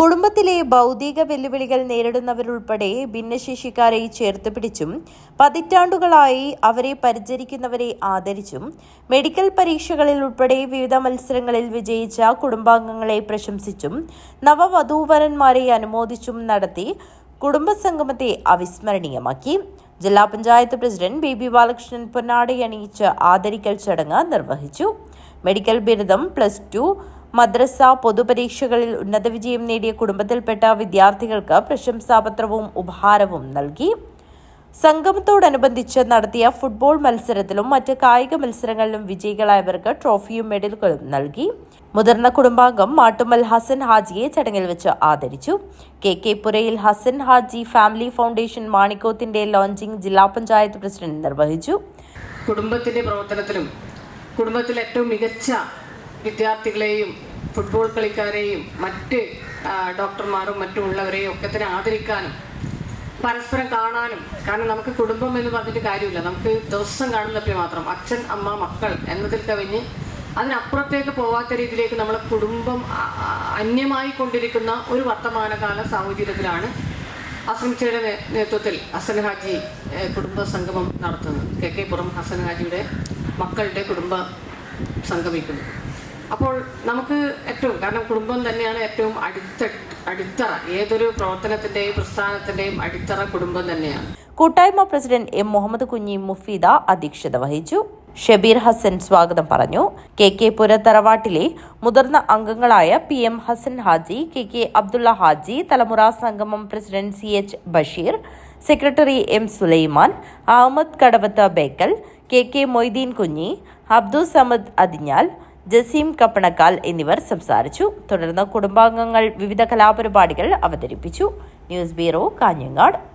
കുടുംബത്തിലെ ഭൗതിക വെല്ലുവിളികൾ നേരിടുന്നവരുൾപ്പെടെ ഭിന്നശേഷിക്കാരെ ചേർത്ത് പിടിച്ചും പതിറ്റാണ്ടുകളായി അവരെ പരിചരിക്കുന്നവരെ ആദരിച്ചും മെഡിക്കൽ പരീക്ഷകളിൽ ഉൾപ്പെടെ വിവിധ മത്സരങ്ങളിൽ വിജയിച്ച കുടുംബാംഗങ്ങളെ പ്രശംസിച്ചും നവവധൂവരന്മാരെ അനുമോദിച്ചും നടത്തി കുടുംബസംഗമത്തെ അവിസ്മരണീയമാക്കി. ജില്ലാ panchayat president B B Balakrishnan പൊന്നാടി അണിയിച്ച് ആദരിക്കൽ ചടങ്ങ് നിർവഹിച്ചു. മെഡിക്കൽ ബിരുദം പ്ലസ് ടു മദ്രസ പൊതുപരീക്ഷകളിൽ ഉന്നത വിജയം നേടിയ കുടുംബത്തിൽപ്പെട്ട വിദ്യാർത്ഥികൾക്ക് പ്രശംസാപത്രവും ഉപഹാരവും നൽകി. സംഗമത്തോടനുബന്ധിച്ച് നടത്തിയ ഫുട്ബോൾ മത്സരത്തിലും മറ്റ് കായിക മത്സരങ്ങളിലും വിജയികളായവർക്ക് ട്രോഫിയും മെഡലുകളും നൽകി. മുതിർന്ന കുടുംബാംഗം മാട്ടുമൽ ഹസൻ ഹാജിയെ ചടങ്ങിൽ വെച്ച് ആദരിച്ചു. കെ കെ പുരയിൽ ഹസൻ ഹാജി ഫാമിലി ഫൗണ്ടേഷൻ മാണിക്കോത്തിന്റെ ലോഞ്ചിങ് ജില്ലാ പഞ്ചായത്ത് പ്രസിഡന്റ് നിർവഹിച്ചു. കുടുംബത്തിന്റെ പ്രവർത്തനത്തിലും കുടുംബത്തിൽ ഏറ്റവും മികച്ച വിദ്യാർത്ഥികളെയും ഫുട്ബോൾ കളിക്കാരെയും മറ്റ് ഡോക്ടർമാരും മറ്റും ഉള്ളവരെയും ഒക്കെ തന്നെ ആദരിക്കാനും പരസ്പരം കാണാനും. കാരണം നമുക്ക് കുടുംബം എന്ന് പറഞ്ഞിട്ട് കാര്യമില്ല. നമുക്ക് ദിവസം കാണുന്നപ്പോൾ മാത്രം. അച്ഛൻ അമ്മ മക്കൾ എന്നതിൽ കവിഞ്ഞ് അതിനപ്പുറത്തേക്ക് പോവാത്ത രീതിയിലേക്ക് നമ്മളെ കുടുംബം അന്യമായി കൊണ്ടിരിക്കുന്ന ഒരു വർത്തമാനകാല സാഹചര്യത്തിലാണ് അസംഖ്യയുടെ നേതൃത്വത്തിൽ ഹസൻ ഹാജി കുടുംബ സംഗമം നടത്തുന്നത്. കെ കെ പുറം ഹസൻ ഹാജിയുടെ മക്കളുടെ കുടുംബ സംഗമിക്കുന്നു അപ്പോൾ നമുക്ക് ഏറ്റവും കാരണം കുടുംബം തന്നെയാണ് ഏറ്റവും അടിത്ത അടിത്തറ. ഏതൊരു പ്രവർത്തനത്തിന്റെയും പ്രസ്ഥാനത്തിന്റെയും അടിത്തറ കുടുംബം തന്നെയാണ്. കൂട്ടായ്മ പ്രസിഡന്റ് എം മുഹമ്മദ് കുഞ്ഞി മുഫീദ അധ്യക്ഷത വഹിച്ചു. ഷബീർ ഹസൻ സ്വാഗതം പറഞ്ഞു. കെ കെ പുര തറവാട്ടിലെ മുതിർന്ന അംഗങ്ങളായ P M Hasan Haji K K Abdulla Haji തലമുറ സംഗമം president C H Basheer secretary M Sulaiman Ahmed Kadavath Bekal K K Moideen Kunhi Abdul Samad Athinjal Jaseem കപ്പണക്കാൽ എന്നിവർ സംസാരിച്ചു. തുടർന്ന് കുടുംബാംഗങ്ങൾ വിവിധ കലാപരിപാടികൾ അവതരിപ്പിച്ചു. News bureau Kanhangad.